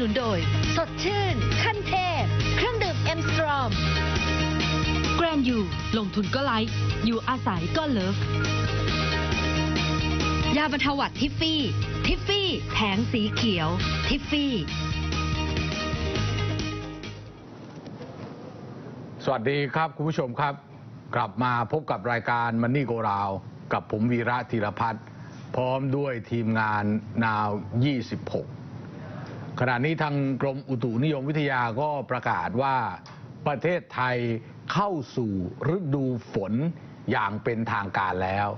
นุนโดย สดชื่น ขั้นเทพ เครื่องดื่มเอ็มสตรอมแกรนยูลงทุนก็ไลฟ์อยู่อาศัยก็เลิฟ ยาบรรเทาหวัดทิฟฟี่ ทิฟฟี่แผงสีเขียว ทิฟฟี่ สวัสดีครับคุณผู้ชมครับ กลับมาพบกับรายการมันนี่โกราว กับผมวีระธีรพัฒน์พร้อมด้วยทีมงานนาว 26 ขณะนี้ทางกรมอุตุนิยมวิทยาก็ประกาศว่าประเทศไทยเข้าสู่ฤดูฝนอย่างเป็นทางการแล้ว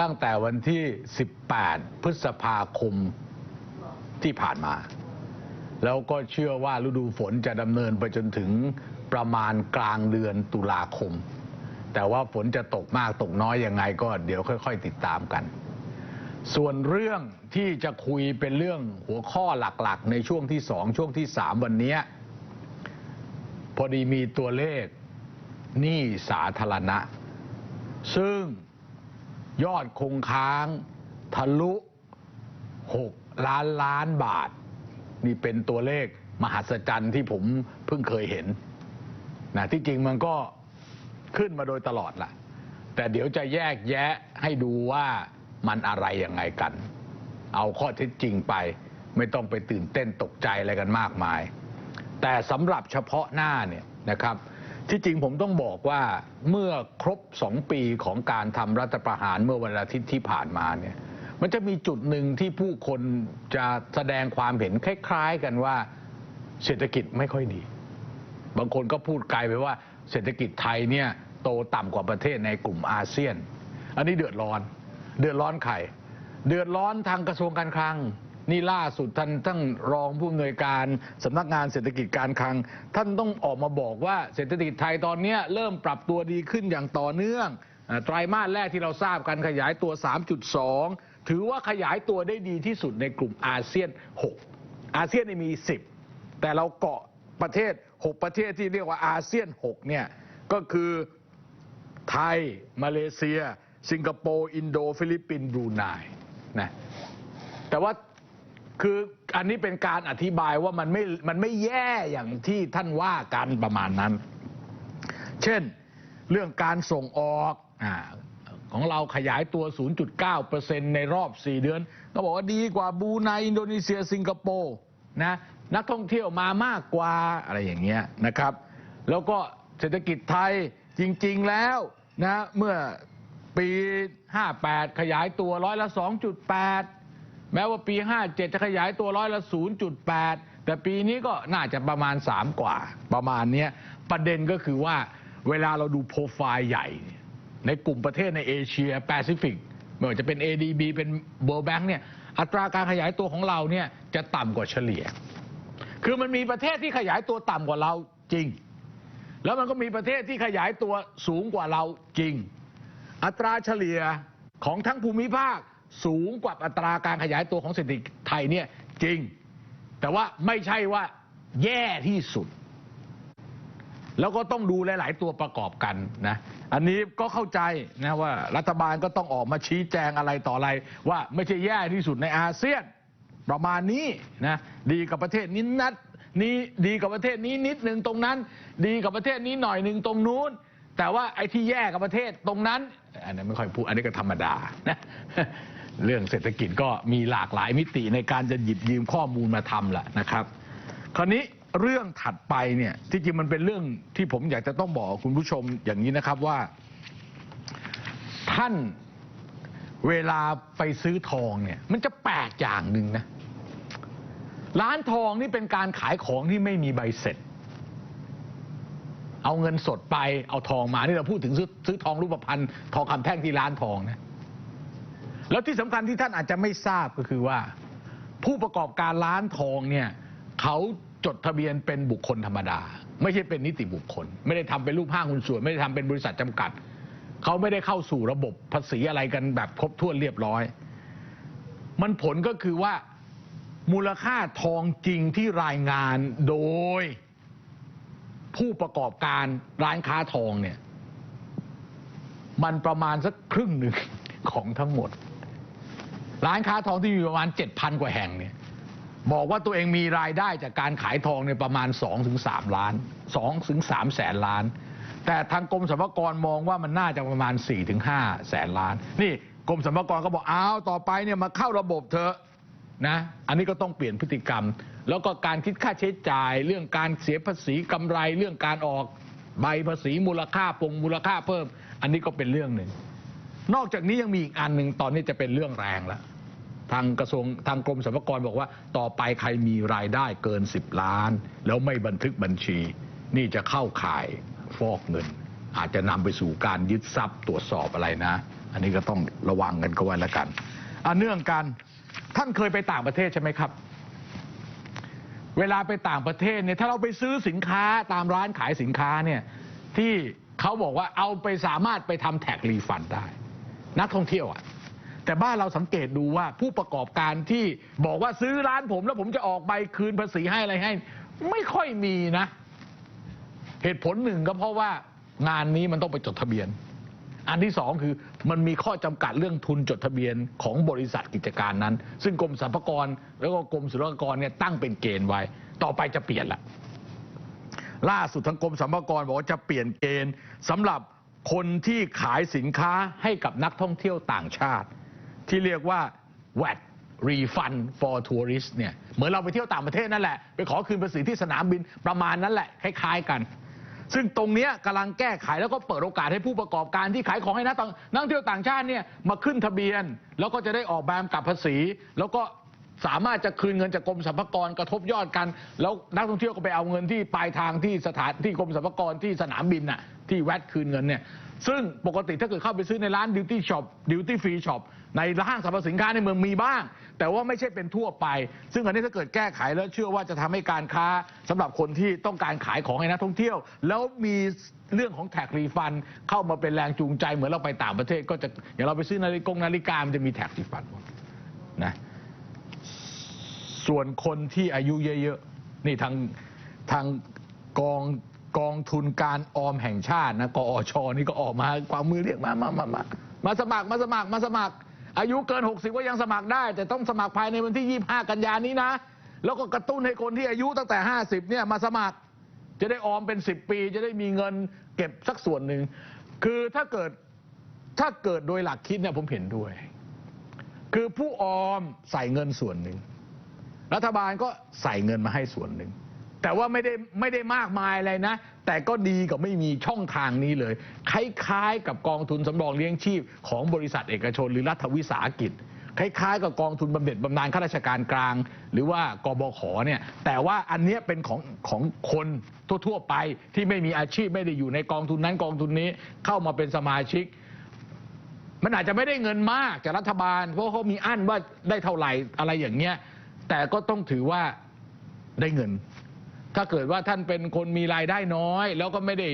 ตั้งแต่วันที่ 18 พฤษภาคมที่ผ่านมา แล้วก็เชื่อว่าฤดูฝนจะดำเนินไปจนถึงประมาณกลางเดือนตุลาคม แต่ว่าฝนจะตกมากตกน้อยยังไงก็เดี๋ยวค่อย ๆ ติดตามกัน ส่วนเรื่องที่จะคุยเป็นเรื่องหัวข้อหลักๆ ในช่วงที่สองช่วงที่สามวันนี้ พอดีมีตัวเลขหนี้สาธารณะ ซึ่งยอดคงค้างทะลุ 6 ล้านล้านบาท นี่เป็นตัวเลขมหัศจรรย์ที่ผมเพิ่งเคยเห็นนะที่จริงมันก็ขึ้นมาโดยตลอดล่ะ แต่เดี๋ยวจะแยกแยะให้ดูว่า มันอะไรยังไงกัน เอาข้อเท็จจริงไป ไม่ต้องไปตื่นเต้นตกใจอะไรกันมากมาย แต่สำหรับเฉพาะหน้าเนี่ยนะครับที่จริงผมต้องบอกว่าเมื่อครบสองปีของการทำรัฐประหารเมื่อวันอาทิตย์ที่ผ่านมาเนี่ยมันจะมีจุดหนึ่งที่ผู้คนจะแสดงความเห็นคล้าย ๆ กันว่าเศรษฐกิจไม่ค่อยดี บางคนก็พูดไกลไปว่าเศรษฐกิจไทยเนี่ยโตต่ำกว่าประเทศในกลุ่มอาเซียน อันนี้เดือดร้อน เดือดร้อนใครเดือดร้อนทางกระทรวงการคลัง นี่ล่าสุดท่านทั้งรองผู้อำนวยการสำนักงานเศรษฐกิจการคลัง ท่านต้องออกมาบอกว่าเศรษฐกิจไทยตอนเนี้เริ่มปรับตัวดีขึ้นอย่างต่อเนื่องไตรมาสแรกที่เราทราบกันขยายตัว 3.2 ถือว่าขยายตัวได้ดีที่สุดในกลุ่มอาเซียน 6 อาเซียนมี 10 แต่เราเกาะประเทศ 6 ประเทศที่เรียกว่าอาเซียน 6 เนี่ย ก็คือไทย มาเลเซีย สิงคโปร์อินโดฟิลิปปินส์บรูไนนะแต่ว่าคืออันนี้เป็นการอธิบายว่ามันไม่มันไม่แย่อย่างที่ท่านว่ากันประมาณนั้น เช่นเรื่องการส่งออกอของเราขยายตัว 0.9%ในรอบ 4 เดือน ก็บอกว่าดีกว่าบูไนอินโดนีเซีย สิงคโปร์นะนักท่องเที่ยวมามากกว่าอะไรอย่างเงี้ยนะครับ แล้วก็เศรษฐกิจไทยจริง ๆแล้วนะเมื่อ ปี 58 ขยายตัวร้อยละ 2.8 แม้ว่าปี 57 จะขยายตัวร้อยละ 0.8 แต่ปีนี้ก็น่าจะประมาณ 3 กว่า ประมาณนี้ประเด็นก็คือว่าเวลาเราดูโปรไฟล์ใหญ่ ในกลุ่มประเทศในเอเชียแปซิฟิกไม่ว่าจะเป็น ADB เป็น World Bank เนี่ยอัตราการขยายตัวของเราเนี่ยจะต่ำกว่าเฉลี่ย คือมันมีประเทศที่ขยายตัวต่ำกว่าเราจริง แล้วมันก็มีประเทศที่ขยายตัวสูงกว่าเราจริง อัตราเฉลี่ยของทั้งภูมิภาคสูงกว่าอัตราการขยายตัวของเศรษฐกิจไทยเนี่ยจริง แต่ว่าไม่ใช่ว่าแย่ที่สุด แล้วก็ต้องดูหลาย ๆ ตัวประกอบกันนะอันนี้ก็เข้าใจนะว่ารัฐบาลก็ต้องออกมาชี้แจงอะไรต่ออะไร ว่าไม่ใช่แย่ที่สุดในอาเซียน ประมาณนี้นะดีกับประเทศนี้นัดนี้ดีกับประเทศนี้นิดหนึ่งตรงนั้น ดีกับประเทศนี้หน่อยหนึ่งตรงนู้น แต่ว่าไอ้ที่แย่กับประเทศตรงนั้น อันนี้ไม่ค่อยพูดอันนี้ก็ธรรมดานะเรื่องเศรษฐกิจก็มีหลากหลายมิติในการจะหยิบยืมข้อมูลมาทำแหละนะครับ คราวนี้เรื่องถัดไปเนี่ยที่จริงมันเป็นเรื่องที่ผมอยากจะต้องบอกคุณผู้ชมอย่างนี้นะครับว่า ท่านเวลาไปซื้อทองเนี่ย มันจะแปลกอย่างหนึ่งนะ ร้านทองนี่เป็นการขายของที่ไม่มีใบเสร็จ เอาเงินสดไปเอาทองมานี่เราพูดถึงซื้อซื้อทองรูปพรรณทองคำแท่งที่ร้านทองนะแล้วที่สำคัญที่ท่านอาจจะไม่ทราบก็คือว่า ผู้ประกอบการร้านทองเนี่ยเขาจดทะเบียนเป็นบุคคลธรรมดา ไม่ใช่เป็นนิติบุคคล ไม่ได้ทำเป็นรูปห้างหุ้นส่วน ไม่ได้ทำเป็นบริษัทจำกัด เขาไม่ได้เข้าสู่ระบบภาษีอะไรกันแบบครบถ้วนเรียบร้อย มันผลก็คือว่ามูลค่าทองจริงที่รายงานโดย ผู้ประกอบการร้านค้าทองเนี่ย มันประมาณสักครึ่งหนึ่งของทั้งหมด ร้านค้าทองที่มีประมาณ 7,000 กว่าแห่งเนี่ยบอกว่าตัวเองมีรายได้จากการขายทองในยประมาณ 2-3 ล้าน 2-3 แสนล้าน แต่ทางกรมสรรพากรมองว่ามันน่าจะประมาณ 4-5 แสนล้าน นี่กรมสรรพากรก็บอกอ้าวต่อไปเนี่ยมาเข้าระบบเถอะนะ อันนี้ก็ต้องเปลี่ยนพฤติกรรม แล้วก็การคิดค่าใช้จ่าย เรื่องการเสียภาษีกำไร เรื่องการออกใบภาษีมูลค่าปงมูลค่าเพิ่ม อันนี้ก็เป็นเรื่องหนึ่ง นอกจากนี้ยังมีอีกอันหนึ่งตอนนี้จะเป็นเรื่องแรงแล้วทางกระทรวงทางกรมสรรพากรบอกว่า ต่อไปใครมีรายได้เกิน 10 ล้าน แล้วไม่บันทึกบัญชี นี่จะเข้าข่ายฟอกเงิน อาจจะนำไปสู่การยึดทรัพย์ตรวจสอบอะไรนะ อันนี้ก็ต้องระวังกันก็ไว้แล้วกันอันเนื่องกันท่านเคยไปต่างประเทศใช่ไหมครับ เวลาไปต่างประเทศเนี่ยถ้าเราไปซื้อสินค้าตามร้านขายสินค้าเนี่ยที่เขาบอกว่าเอาไปสามารถไปทำแท็กรีฟันได้ นักท่องเที่ยวอะแต่บ้านเราสังเกตดูว่าผู้ประกอบการที่บอกว่าซื้อร้านผมแล้วผมจะออกใบคืนภาษีให้อะไรให้ ไม่ค่อยมีนะ เหตุผลหนึ่งก็เพราะว่างานนี้มันต้องไปจดทะเบียน อันที่สองคือมันมีข้อจำกัดเรื่องทุนจดทะเบียนของบริษัทกิจการนั้น ซึ่งกรมสรรพากรแล้วก็กรมศุลกากรเนี่ยตั้งเป็นเกณฑ์ไว้ ต่อไปจะเปลี่ยนละล่าสุดทางกรมสรรพากรบอกว่าจะเปลี่ยนเกณฑ์สำหรับคนที่ขายสินค้าให้กับนักท่องเที่ยวต่างชาติ ที่เรียกว่า VAT refund for tourist เนี่ยเหมือนเราไปเที่ยวต่างประเทศนั่นแหละ ไปขอคืนภาษีที่สนามบินประมาณนั้นแหละ คล้าย ๆ กัน ซึ่งตรงเนี้ยกำลังแก้ไขแล้วก็เปิดโอกาสให้ผู้ประกอบการที่ขายของให้นักท่องนักท่องเที่ยวต่างชาติเนี่ยมาขึ้นทะเบียน แล้วก็จะได้ออกแบบกับภาษี แล้วก็สามารถจะคืนเงินจากกรมสรรพากรกระทบยอดกัน แล้วนักท่องเที่ยวก็ไปเอาเงินที่ปลายทางที่สถานที่กรมสรรพากรที่สนามบินน่ะที่แวดคืนเงินเนี่ยซึ่งปกติถ้าเกิดเข้าไปซื้อในร้านดิวตี้ช็อปดิวตี้ฟรีช็อป ในห้างสรรพสินค้าในเมืองมีบ้าง แต่ว่าไม่ใช่เป็นทั่วไป ซึ่งอันนี้ถ้าเกิดแก้ไขแล้วเชื่อว่าจะทำให้การค้าสำหรับคนที่ต้องการขายของให้นักท่องเที่ยว แล้วมีเรื่องของแท็กรีฟัน เข้ามาเป็นแรงจูงใจเหมือนเราไปต่างประเทศ ก็จะอย่างเราไปซื้อนาฬิกงนาฬิกามันจะมีแท็กรีฟันหมดนะส่วนคนที่อายุเยอะๆนี่ทางทางกองกองทุนการออมแห่งชาตินะกอชนี่ก็ออกมาความมือเรียกมามามามามาสมัครมาสมัครมาสมัคร อายุเกิน 60 ก็ยังสมัครได้ แต่ต้องสมัครภายในวันที่ 25 กันยานี้นะ แล้วก็กระตุ้นให้คนที่อายุตั้งแต่ 50 เนี่ยมาสมัคร จะได้ออมเป็น 10 ปี จะได้มีเงินเก็บสักส่วนหนึ่ง คือถ้าเกิดถ้าเกิดโดยหลักคิดเนี่ยผมเห็นด้วย คือผู้ออมใส่เงินส่วนหนึ่ง รัฐบาลก็ใส่เงินมาให้ส่วนหนึ่ง แต่ว่าไม่ได้ไม่ได้มากมายอะไรนะ แต่ก็ดีกว่าไม่มีช่องทางนี้เลย คล้ายๆ กับกองทุนสำรองเลี้ยงชีพ ของบริษัทเอกชนหรือรัฐวิสาหกิจ คล้ายๆ กับกองทุนบำเหน็จบำนาญข้าราชการกลาง หรือว่ากบขเนี่ย แต่ว่าอันเนี้ยเป็นของของคนทั่วๆไปที่ไม่มีอาชีพไม่ได้อยู่ในกองทุนนั้นกองทุนนี้เข้ามาเป็นสมาชิกมันอาจจะไม่ได้เงินมากจากรัฐบาล เพราะเขามีอั้นว่าได้เท่าไหร่อะไรอย่างเงี้ยแต่ก็ต้องถือว่าได้เงิน ถ้าเกิดว่าท่านเป็นคนมีรายได้น้อย แล้วก็ไม่ได้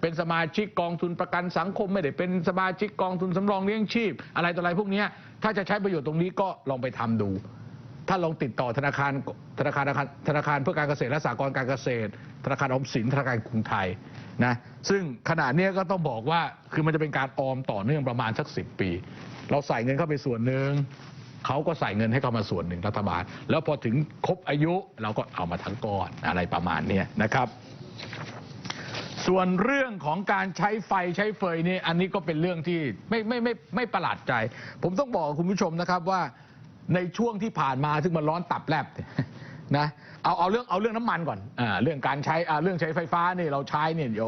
เป็นสมาชิกกองทุนประกันสังคม ไม่ได้เป็นสมาชิกกองทุนสำรองเลี้ยงชีพ อะไรต่ออะไรพวกนี้ถ้าจะใช้ประโยชน์ตรงนี้ก็ลองไปทำดูถ้าลองติดต่อธนาคารธนาคารธนาคารเพื่อการเกษตรและสหกรณ์การเกษตร ธนาคารออมสินธนาคารกรุงไทยนะซึ่งขณะนี้ก็ต้องบอกว่าคือมันจะเป็นการออมต่อเนื่องประมาณสักสิปี เราใส่เงินเข้าไปส่วนหนึ่ง เขาก็ใส่เงินให้เข้ามาส่วนหนึ่งรัฐบาล แล้วพอถึงครบอายุเราก็เอามาทั้งก้อนอะไรประมาณนี้นะครับ ส่วนเรื่องของการใช้ไฟใช้เฟยนี่อันนี้ก็เป็นเรื่องที่ไม่ไม่ไม่ไม่ประหลาดใจ ผมต้องบอกคุณผู้ชมนะครับว่าในช่วงที่ผ่านมาซึ่งมันร้อนตับแลบนะเอาเอาเรื่องเอาเรื่องน้ำมันก่อนอ่าเรื่องการใช้อ่าเรื่องใช้ไฟฟ้านี่เราใช้เนี่ยโย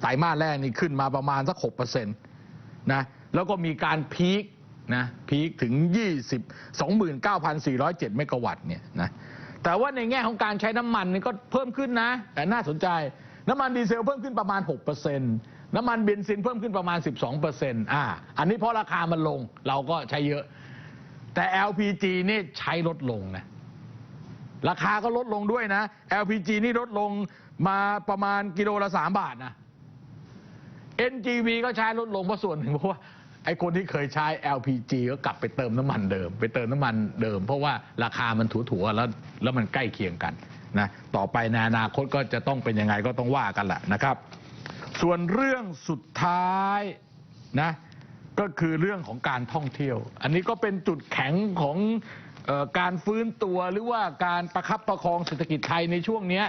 ไตรมาสแรกนี่ขึ้นมาประมาณสักหกเปอร์เซ็นต์นะแล้วก็มีการพีค นะพีคถึง 20 29,407 เมกะวัตต์เนี่ยนะแต่ว่าในแง่ของการใช้น้ำมันนี่ก็เพิ่มขึ้นนะแต่น่าสนใจ น้ำมันดีเซลเพิ่มขึ้นประมาณ 6%น้ำมันเบนซินเพิ่มขึ้นประมาณ 12%อ่าอันนี้เพราะราคามันลงเราก็ใช้เยอะ แต่ LPG นี่ใช้ลดลงนะราคาก็ลดลงด้วยนะ LPG นี่ลดลงมาประมาณกิโลละ 3 บาทนะ NGV ก็ใช้ลดลงเพราะส่วนหนึ่งเพราะว่า ไอ้คนที่เคยใช้ LPG ก็กลับไปเติมน้ำมันเดิม ไปเติมน้ำมันเดิม เพราะว่าราคามันถัวๆแล้วแล้วมันใกล้เคียงกันนะต่อไปในอนาคตก็จะต้องเป็นยังไงก็ต้องว่ากันแหละนะครับ ส่วนเรื่องสุดท้ายนะก็คือเรื่องของการท่องเที่ยว อันนี้ก็เป็นจุดแข็งของออการฟื้นตัวหรือว่าการประคับประคองเศรษฐกิจไทยในช่วงนี้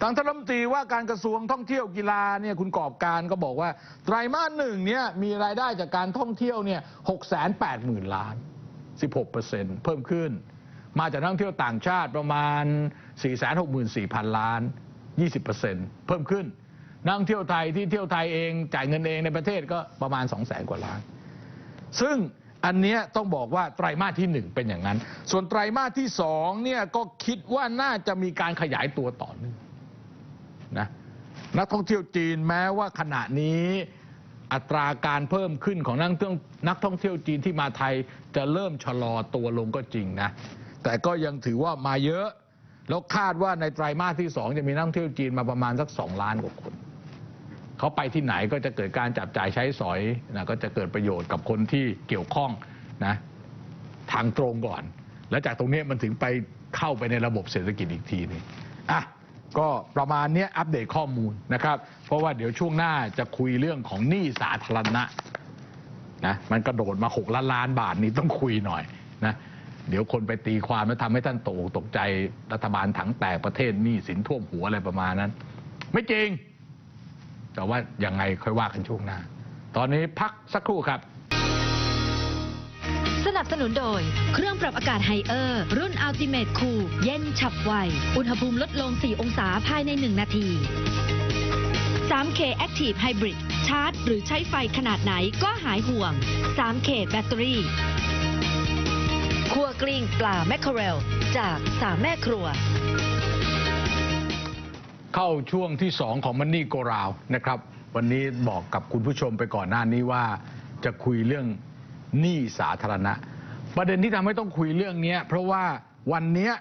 ทางท่านรัฐมนตรีว่าการกระทรวงท่องเที่ยวกีฬาเนี่ยคุณกอบการก็บอกว่าไตรมาสหนึ่งเนี่ยมีรายได้จากการท่องเที่ยวเนี่ยหกแสนแปดหมื่นล้าน 16เปอร์เซ็นต์เพิ่มขึ้น มาจากนักท่องเที่ยวต่างชาติประมาณ 4 6 4 0 0 0 ล้าน 20เปอร์เซ็นต์เพิ่มขึ้น นักท่องเที่ยวไทยที่เที่ยวไทยเองจ่ายเงินเองในประเทศก็ประมาณ 2 0 0 0 0 0 กว่าล้าน ซึ่งอันนี้ต้องบอกว่าไตรมาสที่หนึ่งเป็นอย่างนั้น ส่วนไตรมาสที่สองเนี่ยก็คิดว่าน่าจะมีการขยายตัวต่อเนื่อง นะนักท่องเที่ยวจีนแม้ว่าขณะนี้อัตราการเพิ่มขึ้นของนักท่องนักท่องเที่ยวจีนที่มาไทยจะเริ่มชะลอตัวลงก็จริงนะแต่ก็ยังถือว่ามาเยอะแล้วคาดว่าในไตรมาสที่สองจะมีนักท่องเที่ยวจีนมาประมาณสักสองล้านกว่าคนเขาไปที่ไหนก็จะเกิดการจับจ่ายใช้สอยนะก็จะเกิดประโยชน์กับคนที่เกี่ยวข้องนะทางตรงก่อน แล้วจากตรงนี้มันถึงไปเข้าไปในระบบเศรษฐกิจอีกทีนึงอะ ก็ประมาณนี้อัปเดตข้อมูลนะครับ เพราะว่าเดี๋ยวช่วงหน้าจะคุยเรื่องของหนี้สาธารณะนะมันกระโดดมา 6 ล้านล้านบาทนี้ต้องคุยหน่อยนะเดี๋ยวคนไปตีความแล้วทำให้ท่านตกอกตกใจรัฐบาลถังแตกประเทศหนี้สินท่วมหัวอะไรประมาณนั้น ไม่จริง แต่ว่ายังไงค่อยว่ากันช่วงหน้า ตอนนี้พักสักครู่ครับ สนับสนุนโดย เครื่องปรับอากาศไฮเออร์ รุ่น Ultimate Cool เย็นฉับไว อุณหภูมิลดลง 4 องศาภายใน 1 นาที 3K Active Hybrid ชาร์จ หรือใช้ไฟขนาดไหนก็หายห่วง 3K แบตเตอรี่ครัวกลิ้งปลาแมคเคอเรล จากสามแม่ครัวเข้าช่วงที่สองของมันนี่โกราวนะครับ วันนี้บอกกับคุณผู้ชมไปก่อนหน้านี้ว่าจะคุยเรื่อง หนี้สาธารณะ ประเด็นที่ทำให้ต้องคุยเรื่องนี้เพราะว่าวันนี้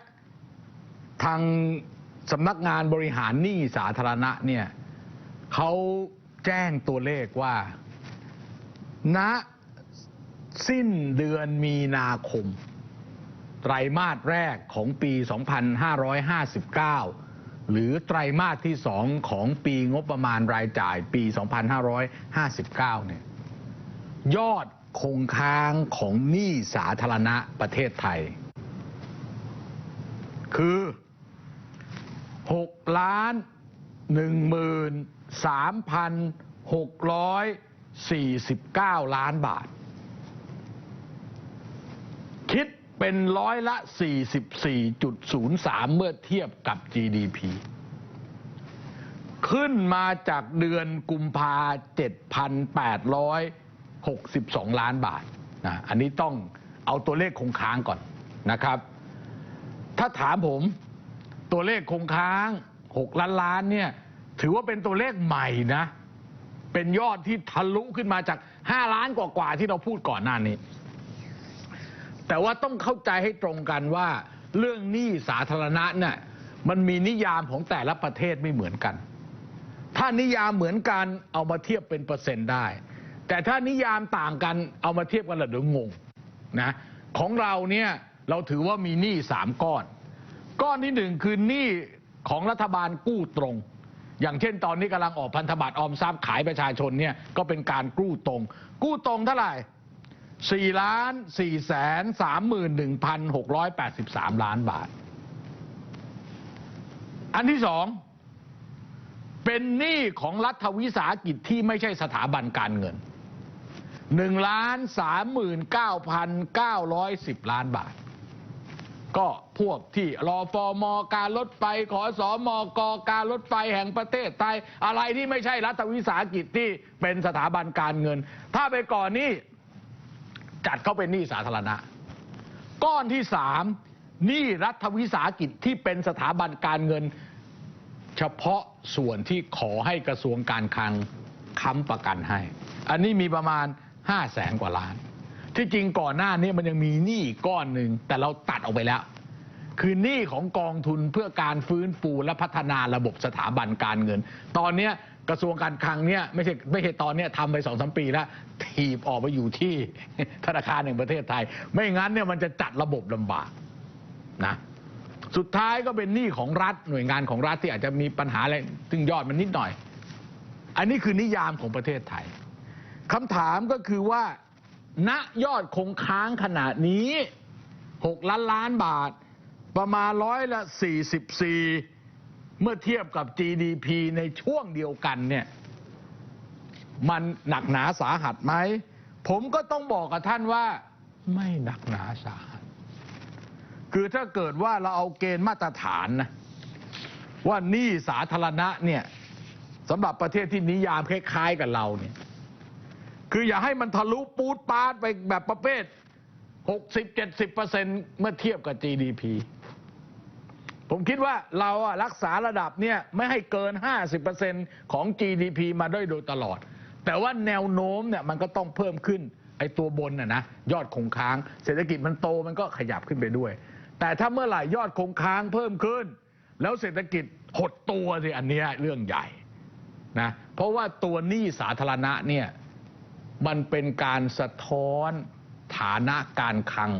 ทางสำนักงานบริหารหนี้สาธารณะเนี่ยเขาแจ้งตัวเลขว่า ณสิ้นเดือนมีนาคม ไตรมาสแรกของปี 2559 หรือไตรมาสที่ 2 ของปีงบประมาณรายจ่ายปี 2559 เนี่ยยอด คงค้างของหนี้สาธารณะประเทศไทย คือ6ล้าน1 3 6 4 9 ล้านบาท คิดเป็นร้อยละ 44.03 เมื่อเทียบกับ GDP ขึ้นมาจากเดือนกุมภา7,800 62 ล้านบาทนะอันนี้ต้องเอาตัวเลขคงค้างก่อนนะครับ ถ้าถามผมตัวเลขคงค้าง 6 ล้านล้านเนี่ยถือว่าเป็นตัวเลขใหม่นะ เป็นยอดที่ทะลุขึ้นมาจาก 5 ล้านกว่าๆที่เราพูดก่อนหน้านี้ แต่ว่าต้องเข้าใจให้ตรงกันว่า เรื่องหนี้สาธารณะเนี่ยมันมีนิยามของแต่ละประเทศไม่เหมือนกัน ถ้านิยามเหมือนกันเอามาเทียบเป็นเปอร์เซ็นต์ได้ แต่ถ้านิยามต่างกันเอามาเทียบกันแล้วเดี๋ยวงงนะของเราเนี่ยเราถือว่ามีหนี้สามก้อน ก้อนที่หนึ่งคือหนี้ของรัฐบาลกู้ตรง อย่างเช่นตอนนี้กำลังออกพันธบัตรออมทรัพย์ขายประชาชนเนี่ยก็เป็นการกู้ตรง กู้ตรงเท่าไหร่4ล้าน4แสน31,683ล้านบาท อันที่สองเป็นหนี้ของรัฐวิสาหกิจที่ไม่ใช่สถาบันการเงิน 1ล้าน39,910 ล้านบาท ก็พวกที่รอฟอมอการรถไฟขอสอมอกอการรถไฟแห่งประเทศไทย อะไรที่ไม่ใช่รัฐวิสาหกิจที่เป็นสถาบันการเงิน ถ้าไปก่อนนี้จัดเข้าเป็นหนี้สาธารณะ ก้อนที่สามหนี้รัฐวิสาหกิจที่เป็นสถาบันการเงิน เฉพาะส่วนที่ขอให้กระทรวงการคลังค้ำประกันให้ อันนี้มีประมาณ 5 0 0แสนกว่าล้าน ที่จริงก่อนหน้านี้มันยังมีหนี้อีกก้อนหนึ่งแต่เราตัดออกไปแล้ว คือหนี้ของกองทุนเพื่อการฟื้นฟูและพัฒนาระบบสถาบันการเงิน ตอนเนี้ยกระทรวงการคลังเนี่ยไม่ใช่ไม่ใช่ตอนเนี้ยทำไปสองสมปีแล้วถีบออกไปอยู่ที่ธนาคารแห่งประเทศไทย ไม่งั้นเนี่ยมันจะจัดระบบลำบากนะสุดท้ายก็เป็นหนี้ของรัฐหน่วยงานของรัฐที่อาจจะมีปัญหาอะไรซึ่งยอดมันนิดหน่อย อันนี้คือนิยามของประเทศไทย คำถามก็คือว่า ณยอดคงค้างขนาดนี้ 6 ล้านล้านบาท ประมาณร้อยละ 44 เมื่อเทียบกับ GDP ในช่วงเดียวกันเนี่ย มันหนักหนาสาหัสไหม ผมก็ต้องบอกกับท่านว่า ไม่หนักหนาสาหัส คือถ้าเกิดว่าเราเอาเกณฑ์มาตรฐานนะว่านี้สาธารณะเนี่ยสำหรับประเทศที่นิยามคล้ายๆกับเราเนี่ย คืออย่าให้มันทะลุปูดปาดไปแบบประเภท 60-70%เมื่อเทียบกับ GDP ผมคิดว่าเราอะรักษาระดับเนี่ยไม่ให้เกิน 50%ของ GDP มาด้วยโดยตลอด แต่ว่าแนวโน้มเนี่ยมันก็ต้องเพิ่มขึ้นไอ้ตัวบนน่ะนะยอดคงค้าง เศรษฐกิจมันโตมันก็ขยับขึ้นไปด้วย แต่ถ้าเมื่อไหร่ยอดคงค้างเพิ่มขึ้น แล้วเศรษฐกิจหดตัวสิอันนี้เรื่องใหญ่นะเพราะว่าตัวหนี้สาธารณะเนี่ย มันเป็นการสะท้อนฐานะการคลัง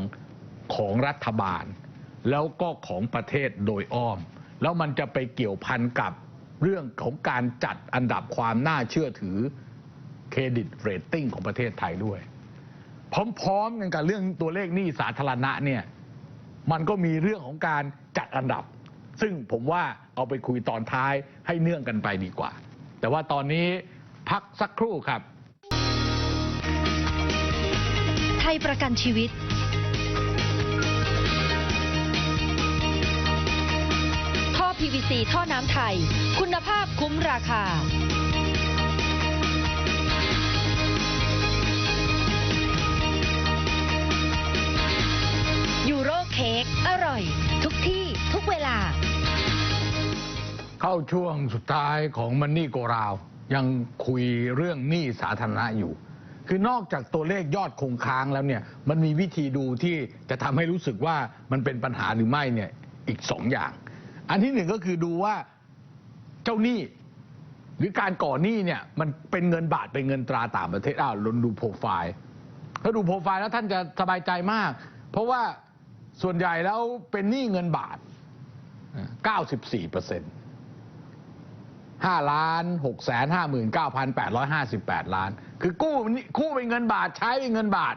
ของรัฐบาล แล้วก็ของประเทศโดยอ้อม แล้วมันจะไปเกี่ยวพันกับเรื่องของการจัดอันดับความน่าเชื่อถือเครดิตเรตติ้งของประเทศไทยด้วย พร้อมๆกันกับเรื่องตัวเลขหนี้สาธารณะเนี่ยมันก็มีเรื่องของการจัดอันดับ ซึ่งผมว่าเอาไปคุยตอนท้ายให้เนื่องกันไปดีกว่า แต่ว่าตอนนี้พักสักครู่ครับ ยประกันชีวิต ท่อ PVC ท่อน้ำไทย คุณภาพคุ้มราคา ยูโรเค้กอร่อย ทุกที่ทุกเวลา เข้าช่วงสุดท้ายของมันนี่โกราว ยังคุยเรื่องหนี้สาธารณะอยู่ คือนอกจากตัวเลขยอดคงค้างแล้วเนี่ย มันมีวิธีดูที่จะทำให้รู้สึกว่ามันเป็นปัญหาหรือไม่เนี่ยอีกสองอย่าง อันที่หนึ่งก็คือดูว่าเจ้าหนี้หรือการก่อหนี้เนี่ยมันเป็นเงินบาทเป็นเงินตราต่างประเทศอ้าวลองดูโปรไฟล์ถ้าดูโปรไฟล์แล้วท่านจะสบายใจมาก เพราะว่าส่วนใหญ่แล้วเป็นหนี้เงินบาท 94เปอร์เซ็นต์ ห้าล้านหกแสนห้าหมื่นเก้าพันแปดร้อยห้าสิบแปดล้าน คือกู้กู้เป็นเงินบาทใช้เป็นเงินบาท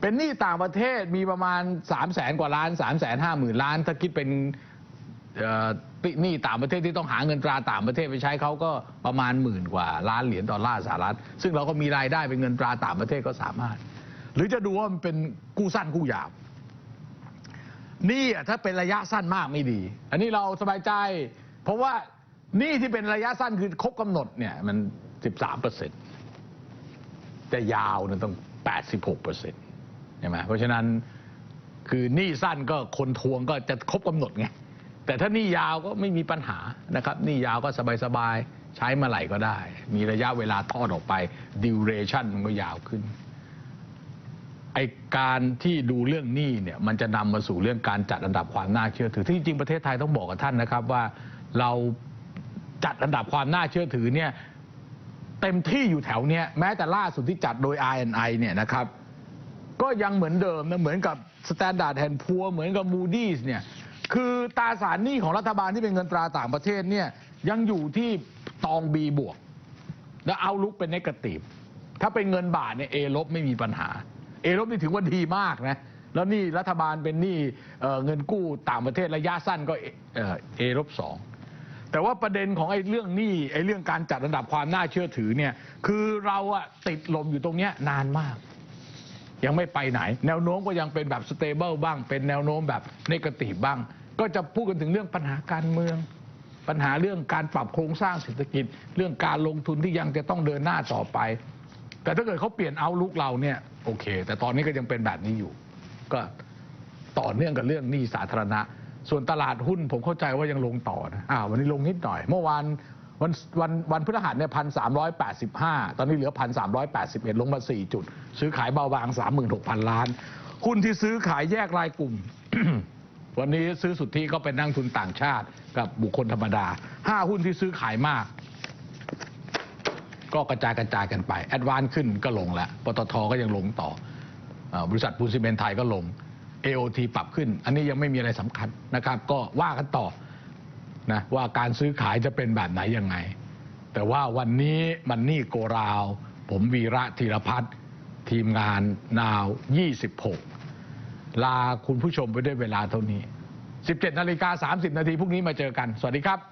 เป็นหนี้ต่างประเทศมีประมาณสามแสนกว่าล้านสามแสนห้าหมื่นล้าน ถ้าคิดเป็นหนี้ต่างประเทศที่ต้องหาเงินตราต่างประเทศไปใช้เขาก็ประมาณหมื่นกว่าล้านเหรียญดอลลาร์สหรัฐ ซึ่งเราก็มีรายได้เป็นเงินตราต่างประเทศก็สามารถ หรือจะดูว่ามันเป็นกู้สั้นกู้ยาวนี่ถ้าเป็นระยะสั้นมากไม่ดี อันนี้เราสบายใจ เพราะว่า นี่ที่เป็นระยะสั้นคือครบกำหนดเนี่ยมัน 13เปอร์เซ็นต์แต่ยาวเนี่ยต้อง 86เปอร์เซ็นต์ใช่ไหมเพราะฉะนั้นคือหนี้สั้นก็คนทวงก็จะครบกำหนดไงแต่ถ้าหนี้ยาวก็ไม่มีปัญหานะครับหนี้ยาวก็สบายๆ ใช้มื่อไหร่ก็ได้ มีระยะเวลาทอดออกไป duration มันก็ยาวขึ้นไอการที่ดูเรื่องหนี้เนี่ยมันจะนำมาสู่เรื่องการจัดอันดับความน่าเชื่อถือที่จริงประเทศไทยต้องบอกกับท่านนะครับว่าเรา จัดอันดับความน่าเชื่อถือเนี่ยเต็มที่อยู่แถวเนี้ยแม้แต่ล่าสุดที่จัดโดย INI เนี่ยนะครับ ก็ยังเหมือนเดิมนะเหมือนกับ Standard and Poor เหมือนกับ Moody's เนี่ยคือตราสารหนี้ของรัฐบาลที่เป็นเงินตราต่างประเทศเนี่ยยังอยู่ที่ตอง B บวก แล้วเอาลุกเป็นนกาทีฟถ้าเป็นเงินบาทเนี่ยเอลบไม่มีปัญหา เอลบนี่ถือว่าดีมากนะแล้วนี่รัฐบาลเป็นหนี้เอ่เงินกู้ต่างประเทศระยะสั้นก็เอลบสอง แต่ว่าประเด็นของไอ้เรื่องหนี้ไอ้เรื่องการจัดอันดับความน่าเชื่อถือเนี่ย คือเราอะติดลมอยู่ตรงเนี้ยนานมาก ยังไม่ไปไหน แนวโน้มก็ยังเป็นแบบสเตเบิลบ้าง เป็นแนวโน้มแบบนกาทีฟบ้าง ก็จะพูดกันถึงเรื่องปัญหาการเมือง ปัญหาเรื่องการปรับโครงสร้างเศรษฐกิจ เรื่องการลงทุนที่ยังจะต้องเดินหน้าต่อไป แต่ถ้าเกิดเขาเปลี่ยนเอาลุกเราเนี่ยโอเค แต่ตอนนี้ก็ยังเป็นแบบนี้อยู่ ก็ต่อเนื่องกับเรื่องหนี้สาธารณะ ส่วนตลาดหุ้นผมเข้าใจว่ายังลงต่อนะอ้าวันนี้ลงนิดหน่อย เมื่อวานวันวันวันพฤหัสเนี่ยพันสามร้อยแปดสิบห้าตอนนี้เหลือพันสามร้อยแปดสิบเอ็ดลงมาสี่จุด ซื้อขายเบาบางสามหมื่นหกพันล้าน หุ้นที่ซื้อขายแยกรายกลุ่ม วันนี้ซื้อสุทธิก็เป็นนักทุนต่างชาติกับบุคคลธรรมดาห้าหุ้นที่ซื้อขายมาก ก็กระจายกระจายกันไป แอดวานขึ้นก็ลงแล้วปตทก็ยังลงต่ออบริษัทปูนซีเมนต์ไทยก็ลง AOT ปรับขึ้น อันนี้ยังไม่มีอะไรสำคัญนะครับ ก็ว่ากันต่อนะว่าการซื้อขายจะเป็นแบบไหนยังไง แต่ว่าวันนี้มันนี่โกราว ผมวีระธีรพัฒน์ทีมงานนาว 26 ลาคุณผู้ชมไปด้วยเวลาเท่านี้ 17นาฬิกา30 นาทีพรุ่งนี้มาเจอกัน สวัสดีครับ